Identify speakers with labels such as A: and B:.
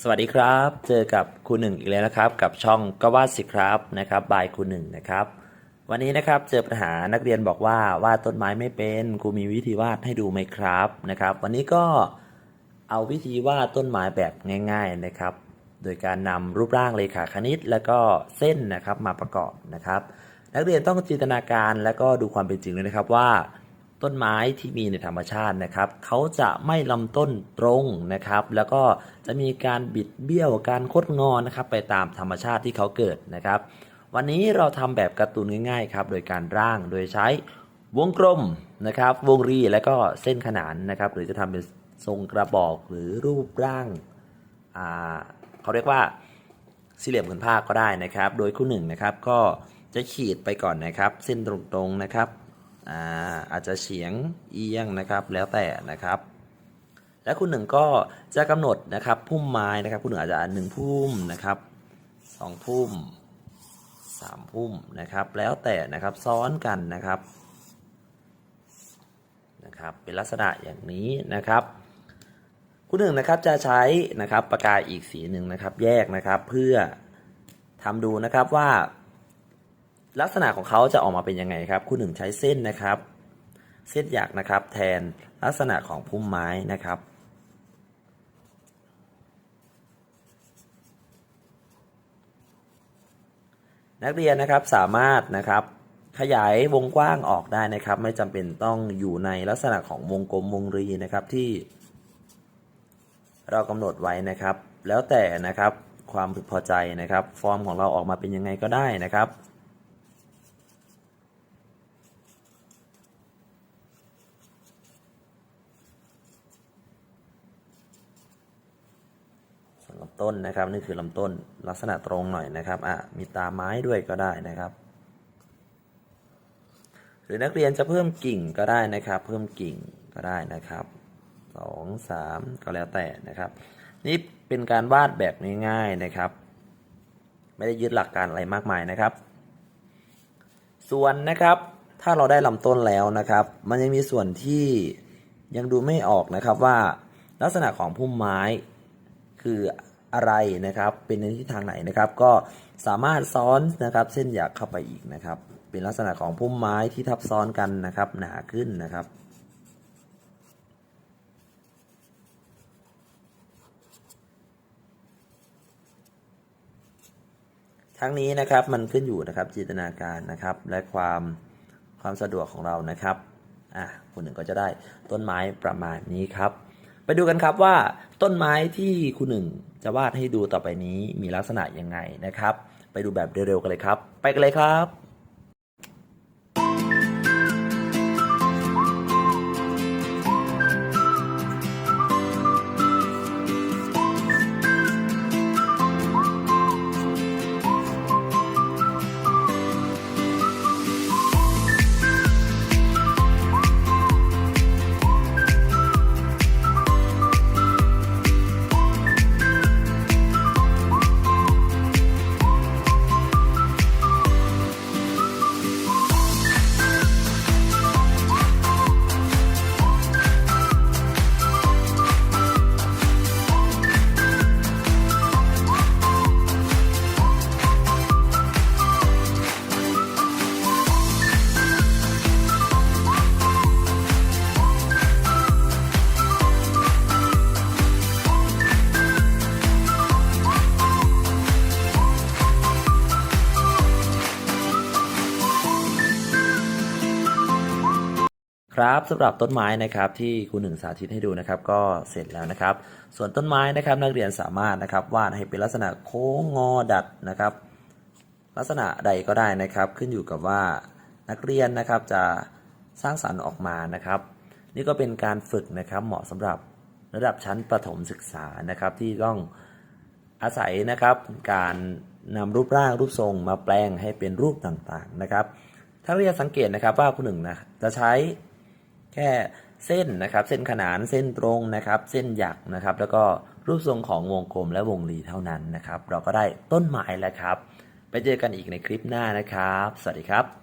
A: สวัสดีครับ เจอกับครูหนึ่งอีกแล้วนะครับ กับช่องก็วาดสิครับนะครับบายครูหนึ่งนะครับ วันนี้นะครับเจอปัญหานักเรียนบอกว่าวาดต้นไม้ไม่เป็นครูมีวิธีวาดให้ดูไหมครับนะครับ วันนี้ก็เอาวิธีวาดต้นไม้แบบง่าย ๆนะครับ โดยการนำรูปร่างเลขาคณิต แล้วก็เส้นนะครับมาประกอบนะครับ นักเรียนต้องจินตนาการแล้วก็ดูความเป็นจริงเลยนะครับว่า ต้นไม้ที่มีในธรรมชาตินะครับเขาจะไม่ลำต้นตรงนะครับ แล้วก็จะมีการบิดเบี้ยวการคดงอนะครับ ไปตามธรรมชาติที่เขาเกิดนะครับ วันนี้เราทำแบบการ์ตูนง่ายๆครับโดยการร่างโดยใช้วงกลมนะครับ วงรีและก็เส้นขนานนะครับ หรือจะทำเป็นทรงกระบอกหรือรูปร่างอ่าเขาเรียกว่าสี่เหลี่ยมผืนผ้าก็ได้นะครับ โดยคู่หนึ่งนะครับก็จะขีดไปก่อนนะครับ เส้นตรงๆนะครับ อ่าอาจจะเฉียงเอียงนะครับแล้วแต่นะครับ และคุณหนึ่งก็จะกำหนดนะครับพุ่มไม้นะครับ คุณหนึ่งอาจจะหนึ่งพุ่มนะครับสองพุ่มสามพุ่มนะครับ แล้วแต่นะครับซ้อนกันนะครับนะครับเป็นลักษณะอย่างนี้นะครับคุณหนึ่งนะครับจะใช้นะครับปากกาอีกสีหนึ่งนะครับ แยกนะครับเพื่อทำดูนะครับว่า ลักษณะของเขาจะออกมาเป็นยังไงครับคุณหนึ่งใช้เส้นนะครับ เส้นหยักนะครับ แทนลักษณะของพุ่มไม้นะครับ นักเรียนนะครับสามารถนะครับขยายวงกว้างออกได้นะครับ ไม่จำเป็นต้องอยู่ในลักษณะของวงกลมวงรีนะครับที่ เรากำหนดไว้นะครับ แล้วแต่นะครับความพึงพอใจนะครับ ฟอร์มของเราออกมาเป็นยังไงก็ได้นะครับ ส่วนลำ ต้นนะครับ นี่คือลำต้นลักษณะตรงหน่อยนะครับอะมีตาไม้ด้วยก็ได้นะครับ หรือนักเรียนจะเพิ่มกิ่งก็ได้นะครับ เพิ่มกิ่งก็ได้นะครับสองสามก็แล้วแต่นะครับ นี่เป็นการวาดแบบง่ายๆนะครับ ไม่ได้ยึดหลักการอะไรมากมายนะครับ ส่วนนะครับถ้าเราได้ลำต้นแล้วนะครับ มันยังมีส่วนที่ยังดูไม่ออกนะครับว่าลักษณะของพุ่มไม้ คือ อะไรนะครับ เป็นในทิศทางไหนนะครับ ก็สามารถซ้อนนะครับ เส้นหยักเข้าไปอีกนะครับ เป็นลักษณะของพุ่มไม้ที่ทับซ้อนกันนะครับ หนาขึ้นนะครับทั้งนี้นะครับมันขึ้นอยู่นะครับจินตนาการนะครับ และความความสะดวกของเรานะครับอะคุณหนึ่งก็จะได้ต้นไม้ประมาณนี้ครับ ดูกันครับว่าต้นไม้ที่คุณหนึ่งจะวาดให้ดูต่อไปนี้มีลักษณะยังไงนะครับ ไปดูแบบเร็วๆกันเลยครับ ไปกันเลยครับ ครับสำหรับต้นไม้นะครับที่ครูหนึ่งสาธิตให้ดูนะครับก็เสร็จแล้วนะครับ ส่วนต้นไม้นะครับนักเรียนสามารถนะครับวาดให้เป็นลักษณะโค้งงอดัดนะครับ ลักษณะใดก็ได้นะครับ ขึ้นอยู่กับว่านักเรียนนะครับจะสร้างสรรค์ออกมานะครับ นี่ก็เป็นการฝึกนะครับเหมาะสำหรับระดับชั้นประถมศึกษานะครับที่ต้องอาศัยนะครับการนำรูปร่างรูปทรงมาแปลงให้เป็นรูปต่างๆนะครับ ถ้าเรียนสังเกตนะครับว่าคุณหนึ่งนะจะใช้ แค่เส้นนะครับเส้นขนานเส้นตรงนะครับ เส้นหยักนะครับ แล้วก็รูปทรงของวงกลมและวงรีเท่านั้นนะครับ เราก็ได้ต้นไม้แล้วครับ ไปเจอกันอีกในคลิปหน้านะครับ สวัสดีครับ